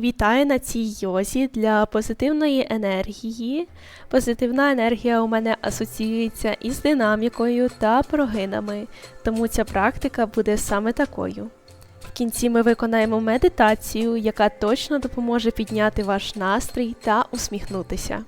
Вітаю на цій йозі для позитивної енергії. Позитивна енергія у мене асоціюється із динамікою та прогинами, тому ця практика буде саме такою. В кінці ми виконаємо медитацію, яка точно допоможе підняти ваш настрій та усміхнутися.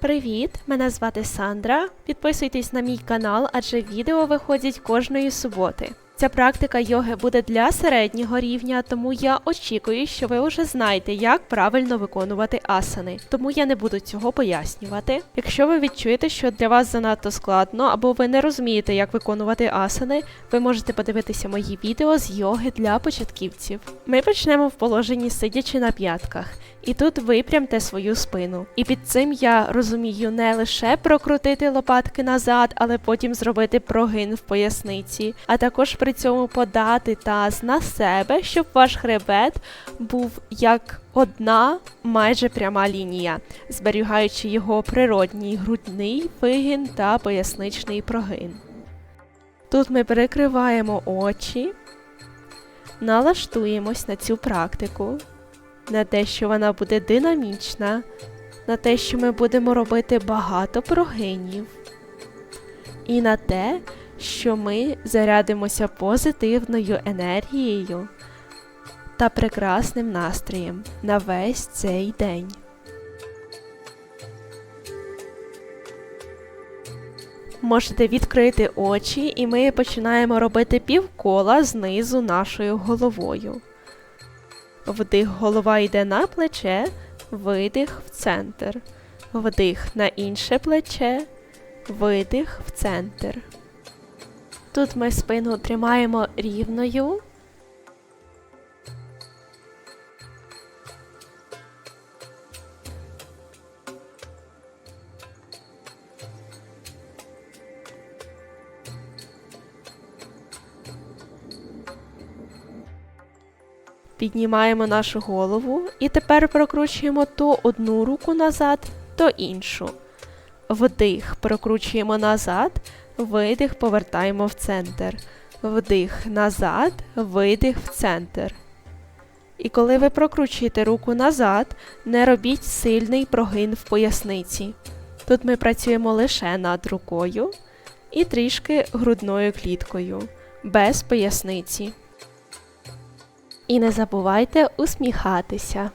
Привіт! Мене звати Сандра. Підписуйтесь на мій канал, адже відео виходять кожної суботи. Ця практика йоги буде для середнього рівня, тому я очікую, що ви вже знаєте, як правильно виконувати асани. Тому я не буду цього пояснювати. Якщо ви відчуєте, що для вас занадто складно або ви не розумієте, як виконувати асани, ви можете подивитися мої відео з йоги для початківців. Ми почнемо в положенні сидячи на п'ятках. І тут випрямте свою спину. І під цим я розумію не лише прокрутити лопатки назад, але потім зробити прогин в поясниці, а також при цьому подати таз на себе, щоб ваш хребет був як одна майже пряма лінія, зберігаючи його природній грудний вигін та поясничний прогин. Тут ми перекриваємо очі, налаштуємось на цю практику на те, що вона буде динамічна, на те, що ми будемо робити багато прогинів, і на те, що ми зарядимося позитивною енергією та прекрасним настроєм на весь цей день. Можете відкрити очі, і ми починаємо робити півкола знизу нашою головою. Вдих, голова йде на плече, видих в центр. Вдих на інше плече, видих в центр. Тут ми спину тримаємо рівною. Піднімаємо нашу голову і тепер прокручуємо то одну руку назад, то іншу. Вдих, прокручуємо назад, видих, повертаємо в центр. Вдих назад, видих в центр. І коли ви прокручуєте руку назад, не робіть сильний прогин в поясниці. Тут ми працюємо лише над рукою і трішки грудною кліткою, без поясниці. І не забувайте усміхатися.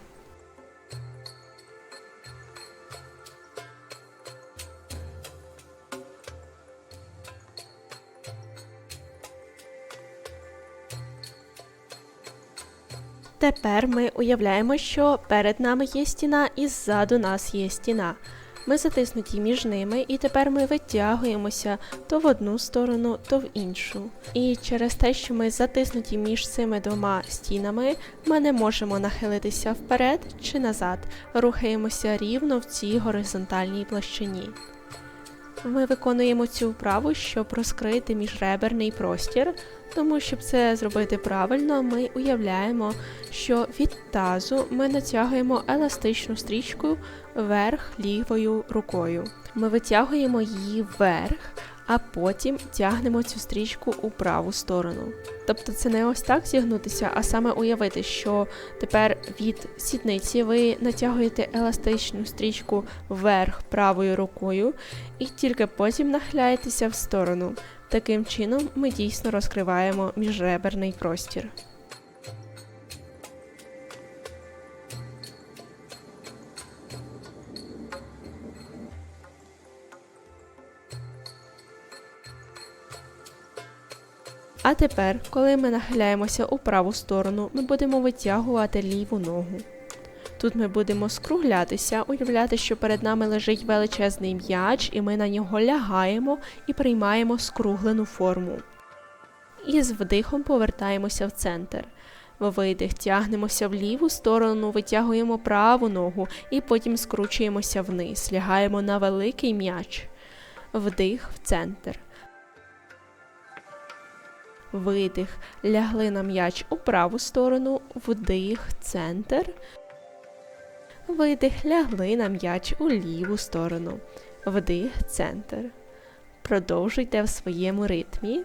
Тепер ми уявляємо, що перед нами є стіна і ззаду нас є стіна. Ми затиснуті між ними, і тепер ми витягуємося то в одну сторону, то в іншу. І через те, що ми затиснуті між цими двома стінами, ми не можемо нахилитися вперед чи назад, рухаємося рівно в цій горизонтальній площині. Ми виконуємо цю вправу, щоб розкрити міжреберний простір, тому щоб це зробити правильно, ми уявляємо, що від тазу ми натягуємо еластичну стрічку вверх лівою рукою. Ми витягуємо її вверх, а потім тягнемо цю стрічку у праву сторону. Тобто це не ось так зігнутися, а саме уявити, що тепер від сідниці ви натягуєте еластичну стрічку вверх правою рукою і тільки потім нахиляєтеся в сторону. Таким чином ми дійсно розкриваємо міжреберний простір. А тепер, коли ми нахиляємося у праву сторону, ми будемо витягувати ліву ногу. Тут ми будемо скруглятися, уявляти, що перед нами лежить величезний м'яч, і ми на нього лягаємо і приймаємо скруглену форму. І з вдихом повертаємося в центр. Видих, тягнемося в ліву сторону, витягуємо праву ногу і потім скручуємося вниз, лягаємо на великий м'яч. Вдих в центр. Видих, лягли на м'яч у праву сторону, вдих, центр. Видих, лягли на м'яч у ліву сторону. Вдих, центр. Продовжуйте в своєму ритмі.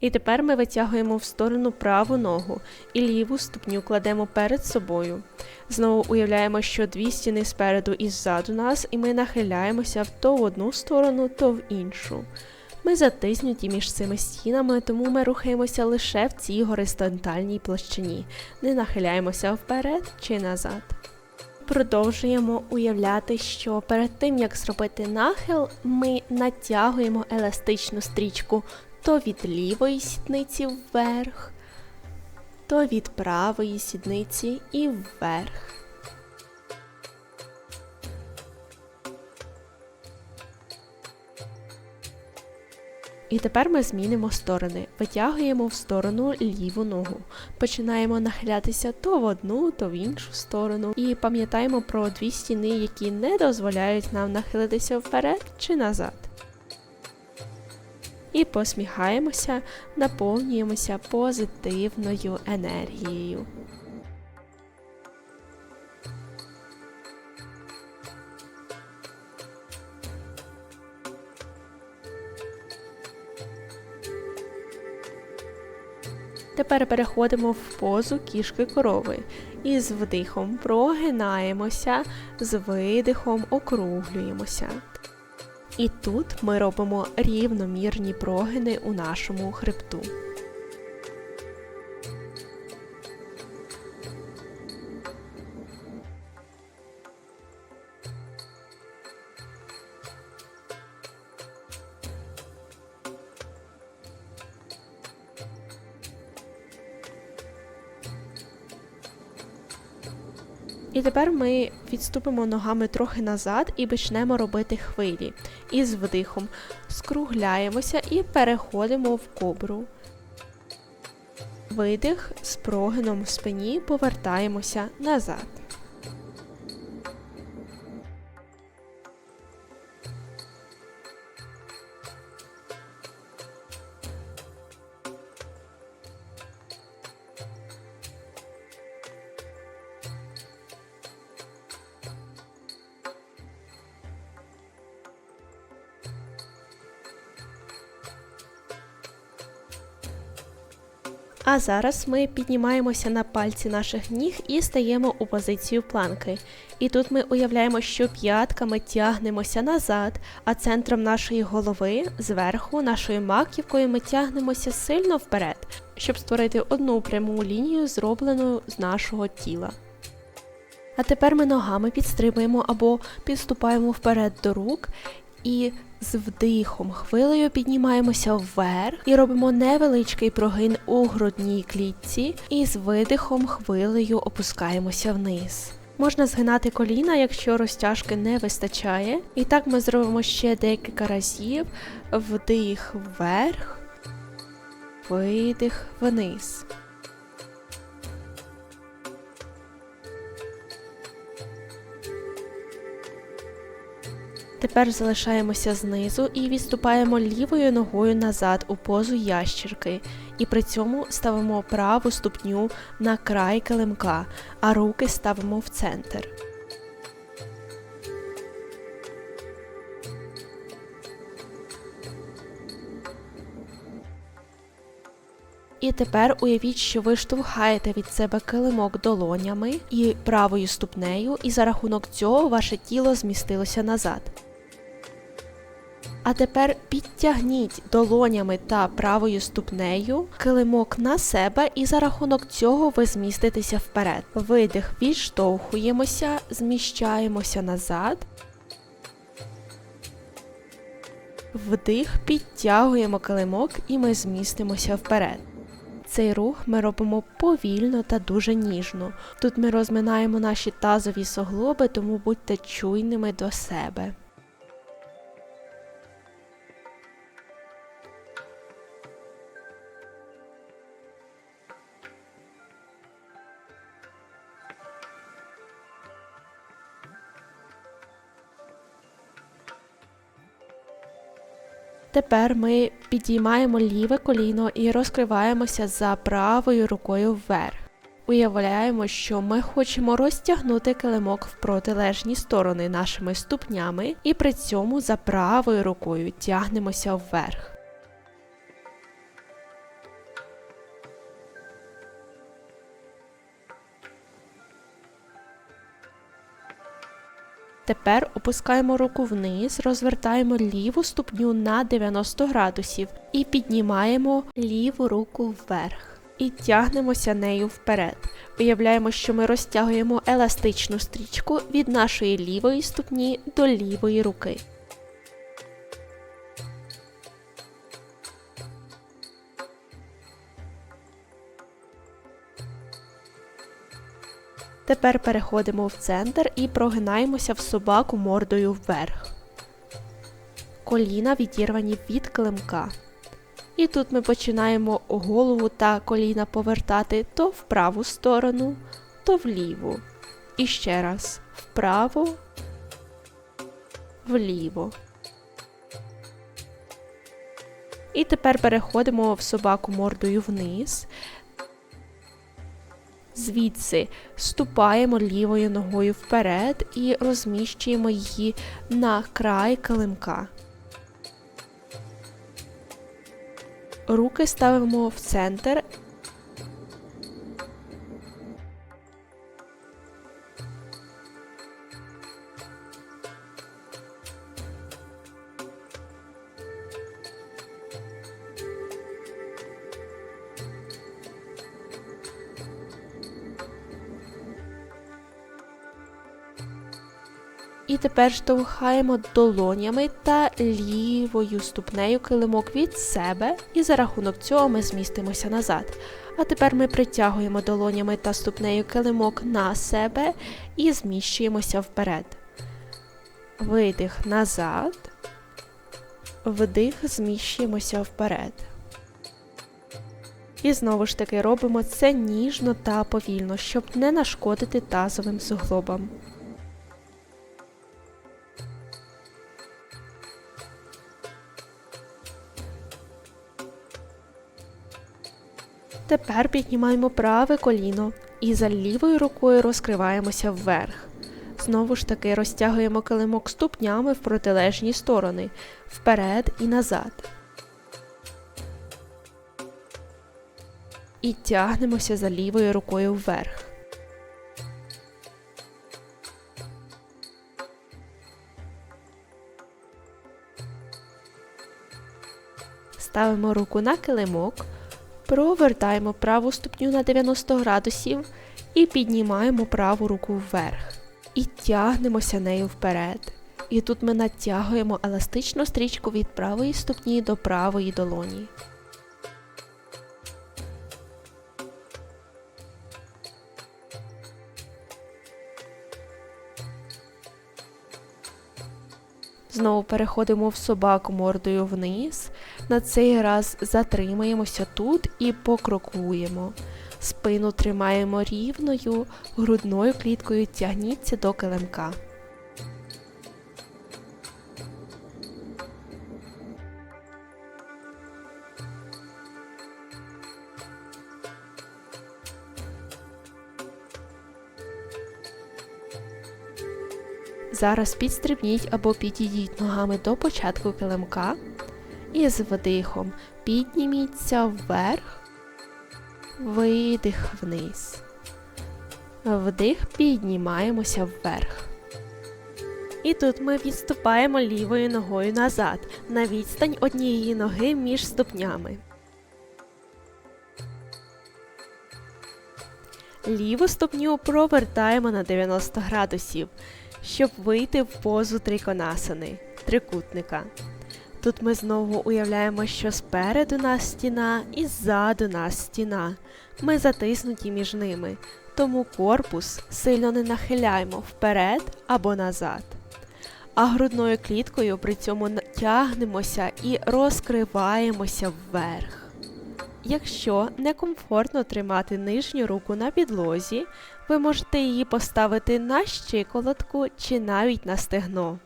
І тепер ми витягуємо в сторону праву ногу і ліву ступню кладемо перед собою. Знову уявляємо, що дві стіни спереду і ззаду нас, і ми нахиляємося то в одну сторону, то в іншу. Ми затиснуті між цими стінами, тому ми рухаємося лише в цій горизонтальній площині, не нахиляємося вперед чи назад. Продовжуємо уявляти, що перед тим як зробити нахил, ми натягуємо еластичну стрічку то від лівої сідниці вверх, то від правої сідниці і вверх. І тепер ми змінимо сторони, витягуємо в сторону ліву ногу, починаємо нахилятися то в одну, то в іншу сторону. І пам'ятаємо про дві стіни, які не дозволяють нам нахилитися вперед чи назад. І посміхаємося, наповнюємося позитивною енергією. Тепер переходимо в позу кішки корови. І з вдихом прогинаємося, з видихом округлюємося. І тут ми робимо рівномірні прогини у нашому хребту. І тепер ми відступимо ногами трохи назад і почнемо робити хвилі. І з вдихом скругляємося і переходимо в кобру. Видих з прогином в спині повертаємося назад. А зараз ми піднімаємося на пальці наших ніг і стаємо у позицію планки. І тут ми уявляємо, що п'ятками тягнемося назад, а центром нашої голови зверху, нашою маківкою, ми тягнемося сильно вперед, щоб створити одну пряму лінію, зроблену з нашого тіла. А тепер ми ногами підстрибуємо або підступаємо вперед до рук і з вдихом хвилею піднімаємося вверх і робимо невеличкий прогин у грудній клітці, і з видихом хвилею опускаємося вниз. Можна згинати коліна, якщо розтяжки не вистачає. І так ми зробимо ще декілька разів. Вдих вверх, видих вниз. Тепер залишаємося знизу і відступаємо лівою ногою назад у позу ящірки, і при цьому ставимо праву ступню на край килимка, а руки ставимо в центр. І тепер уявіть, що ви штовхаєте від себе килимок долонями і правою ступнею, і за рахунок цього ваше тіло змістилося назад. А тепер підтягніть долонями та правою ступнею килимок на себе, і за рахунок цього ви зміститеся вперед. Видих, відштовхуємося, зміщаємося назад. Вдих, підтягуємо килимок і ми змістимося вперед. Цей рух ми робимо повільно та дуже ніжно. Тут ми розминаємо наші тазові соглоби, тому будьте чуйними до себе. Тепер ми підіймаємо ліве коліно і розкриваємося за правою рукою вверх. Уявляємо, що ми хочемо розтягнути килимок в протилежні сторони нашими ступнями, і при цьому за правою рукою тягнемося вверх. Тепер опускаємо руку вниз, розвертаємо ліву ступню на 90 градусів і піднімаємо ліву руку вверх. І тягнемося нею вперед. Уявляємо, що ми розтягуємо еластичну стрічку від нашої лівої ступні до лівої руки. Тепер переходимо в центр і прогинаємося в собаку мордою вверх. Коліна відірвані від килимка. І тут ми починаємо голову та коліна повертати то в праву сторону, то вліву. І ще раз вправо, вліво. І тепер переходимо в собаку мордою вниз. Звідси ступаємо лівою ногою вперед і розміщуємо її на край килимка. Руки ставимо в центр. І тепер штовхаємо долонями та лівою ступнею килимок від себе, і за рахунок цього ми змістимося назад. А тепер ми притягуємо долонями та ступнею килимок на себе і зміщуємося вперед. Видих назад, вдих, зміщуємося вперед. І знову ж таки робимо це ніжно та повільно, щоб не нашкодити тазовим суглобам. Тепер піднімаємо праве коліно і за лівою рукою розкриваємося вверх. Знову ж таки розтягуємо килимок ступнями в протилежні сторони, вперед і назад. І тягнемося за лівою рукою вверх. Ставимо руку на килимок. Провертаємо праву ступню на 90 градусів і піднімаємо праву руку вверх. І тягнемося нею вперед. І тут ми натягуємо еластичну стрічку від правої ступні до правої долоні. Знову переходимо в собаку мордою вниз. На цей раз затримаємося тут і покрокуємо. Спину тримаємо рівною, грудною кліткою тягніться до килимка. Зараз підстрибніть або підійдіть ногами до початку килимка і з вдихом підніміться вверх, видих вниз. Вдих піднімаємося вверх. І тут ми відступаємо лівою ногою назад на відстань однієї ноги між ступнями. Ліву ступню провертаємо на 90 градусів щоб вийти в позу триконасани, трикутника. Тут ми знову уявляємо, що спереду нас стіна і ззаду нас стіна. Ми затиснуті між ними, тому корпус сильно не нахиляємо вперед або назад. А грудною кліткою при цьому тягнемося і розкриваємося вверх. Якщо некомфортно тримати нижню руку на підлозі, ви можете її поставити на щиколотку чи навіть на стегно.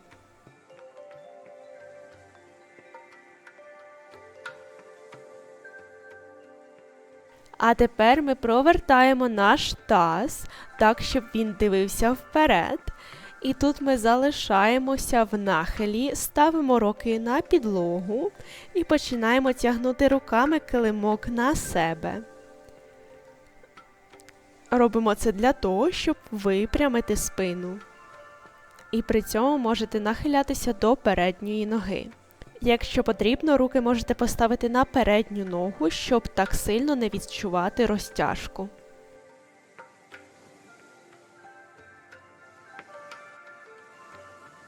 А тепер ми провертаємо наш таз так, щоб він дивився вперед. І тут ми залишаємося в нахилі, ставимо руки на підлогу і починаємо тягнути руками килимок на себе. Робимо це для того, щоб випрямити спину. і при цьому можете нахилятися до передньої ноги. Якщо потрібно, руки можете поставити на передню ногу, щоб так сильно не відчувати розтяжку.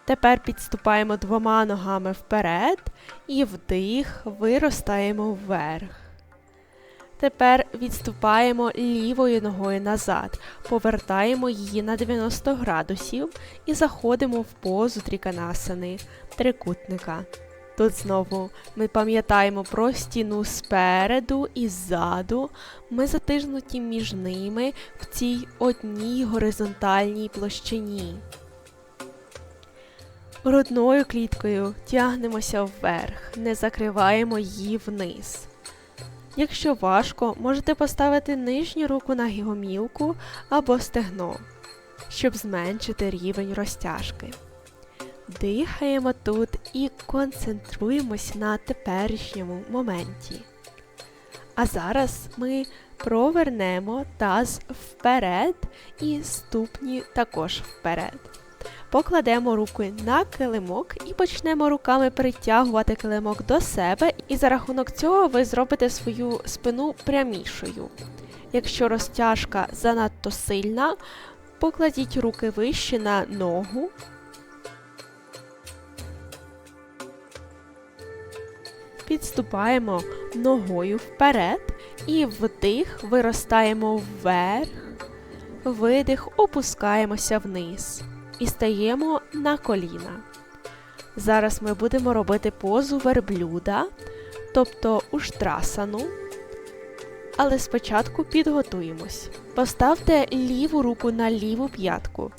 Тепер підступаємо двома ногами вперед і вдих, виростаємо вверх. Тепер відступаємо лівою ногою назад, повертаємо її на 90 градусів і заходимо в позу тріканасани, трикутника. Тут знову ми пам'ятаємо про стіну спереду і ззаду, ми затижнуті між ними в цій одній горизонтальній площині. Грудною кліткою тягнемося вверх, не закриваємо її вниз. Якщо важко, можете поставити нижню руку на гігомілку або стегно, щоб зменшити рівень розтяжки. Дихаємо тут і концентруємось на теперішньому моменті. А зараз ми провернемо таз вперед і ступні також вперед. Покладемо руки на килимок і почнемо руками притягувати килимок до себе, і за рахунок цього ви зробите свою спину прямішою. Якщо розтяжка занадто сильна, покладіть руки вище на ногу. Підступаємо ногою вперед і вдих виростаємо вверх, видих, опускаємося вниз і стаємо на коліна. Зараз ми будемо робити позу верблюда, тобто уштрасану. Але спочатку підготуємось. Поставте ліву руку на ліву п'ятку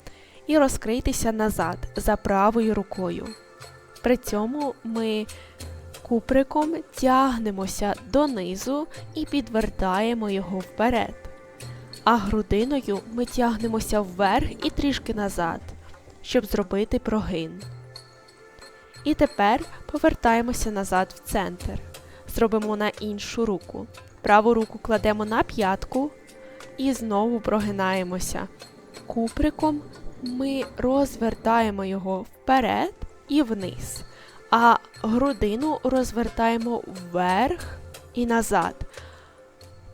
і розкрийтеся назад за правою рукою. При цьому ми куприком тягнемося донизу і підвертаємо його вперед. А грудиною ми тягнемося вверх і трішки назад щоб зробити прогин. І тепер повертаємося назад в центр. Зробимо на іншу руку. Праву руку кладемо на п'ятку і знову прогинаємося. Куприком ми розвертаємо його вперед і вниз, а грудину розвертаємо вверх і назад.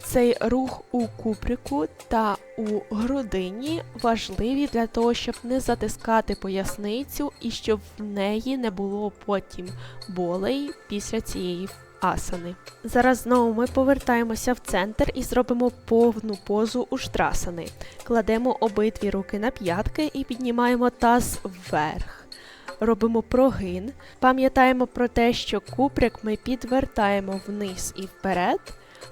Цей рух у куприку та у грудині важливі для того, щоб не затискати поясницю і щоб в неї не було потім болей після цієї асани. Зараз знову ми повертаємося в центр і зробимо повну позу у штрасани. Кладемо обидві руки на п'ятки і піднімаємо таз вверх. Робимо прогин. Пам'ятаємо про те, що куприк ми підвертаємо вниз і вперед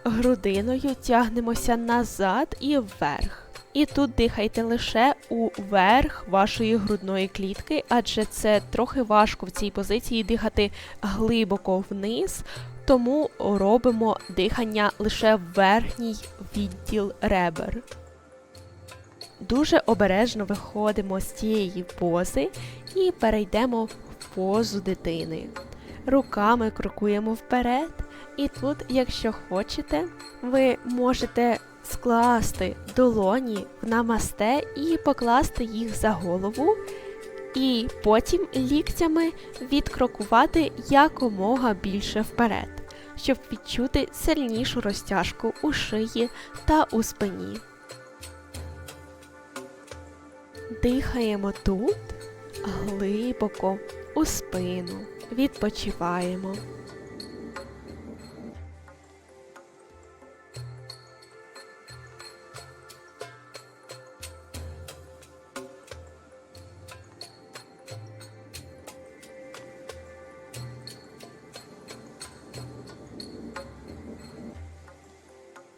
грудиною тягнемося назад і вверх. І тут дихайте лише у верх вашої грудної клітки, адже це трохи важко в цій позиції дихати глибоко вниз, тому робимо дихання лише в верхній відділ ребер. Дуже обережно виходимо з цієї пози і перейдемо в позу дитини. Руками крокуємо вперед. І тут, якщо хочете, ви можете скласти долоні в намасте і покласти їх за голову, і потім ліктями відкрокувати якомога більше вперед, щоб відчути сильнішу розтяжку у шиї та у спині. Дихаємо тут глибоко у спину, відпочиваємо.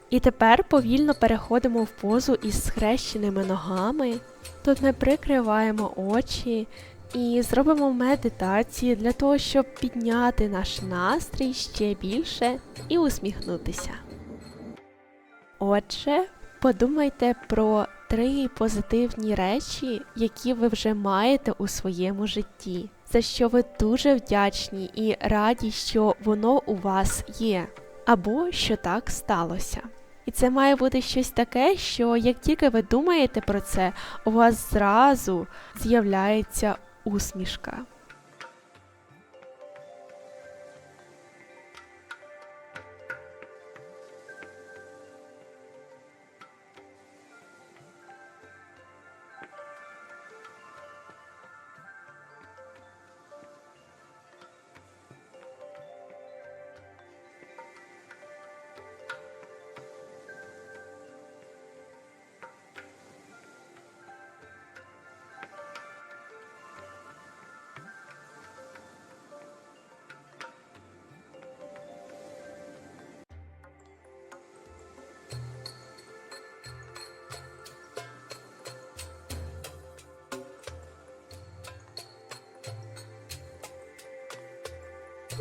І тепер повільно переходимо в позу із схрещеними ногами. Тут ми прикриваємо очі і зробимо медитацію для того, щоб підняти наш настрій ще більше і усміхнутися. Отже, подумайте про три позитивні речі, які ви вже маєте у своєму житті, за що ви дуже вдячні і раді, що воно у вас є, або що так сталося. І це має бути щось таке, що як тільки ви думаєте про це, у вас зразу з'являється усмішка.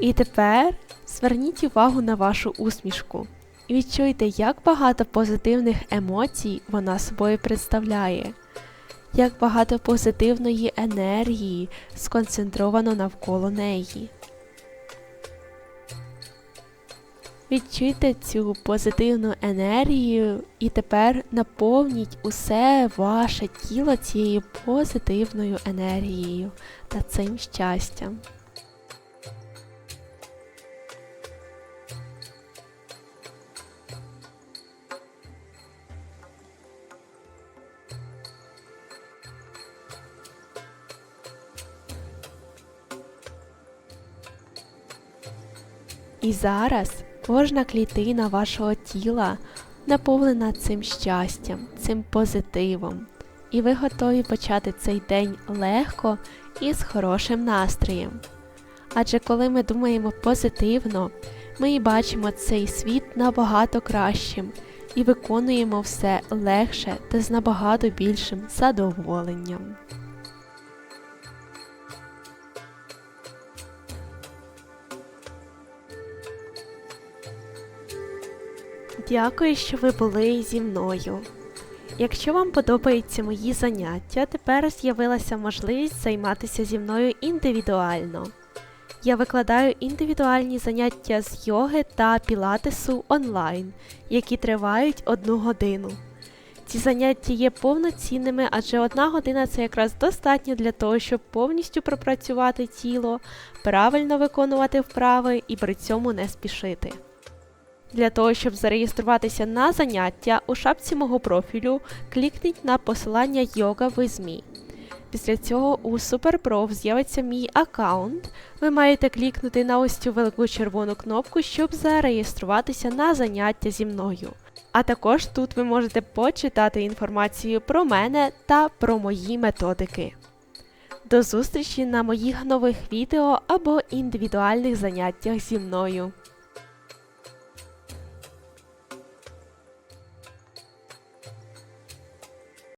І тепер зверніть увагу на вашу усмішку і відчуйте, як багато позитивних емоцій вона собою представляє, як багато позитивної енергії сконцентровано навколо неї. Відчуйте цю позитивну енергію і тепер наповніть усе ваше тіло цією позитивною енергією та цим щастям. І зараз кожна клітина вашого тіла наповнена цим щастям, цим позитивом. І ви готові почати цей день легко і з хорошим настроєм. Адже коли ми думаємо позитивно, ми і бачимо цей світ набагато кращим і виконуємо все легше та з набагато більшим задоволенням. Дякую, що ви були зі мною. Якщо вам подобаються мої заняття, тепер з'явилася можливість займатися зі мною індивідуально. Я викладаю індивідуальні заняття з йоги та пілатесу онлайн, які тривають одну годину. Ці заняття є повноцінними, адже одна година це якраз достатньо для того, щоб повністю пропрацювати тіло, правильно виконувати вправи і при цьому не спішити. Для того, щоб зареєструватися на заняття, у шапці мого профілю клікніть на посилання Yoga with me. Після цього у SuperProf з'явиться мій аккаунт. Ви маєте клікнути на ось цю велику червону кнопку, щоб зареєструватися на заняття зі мною. А також тут ви можете почитати інформацію про мене та про мої методики. До зустрічі на моїх нових відео або індивідуальних заняттях зі мною.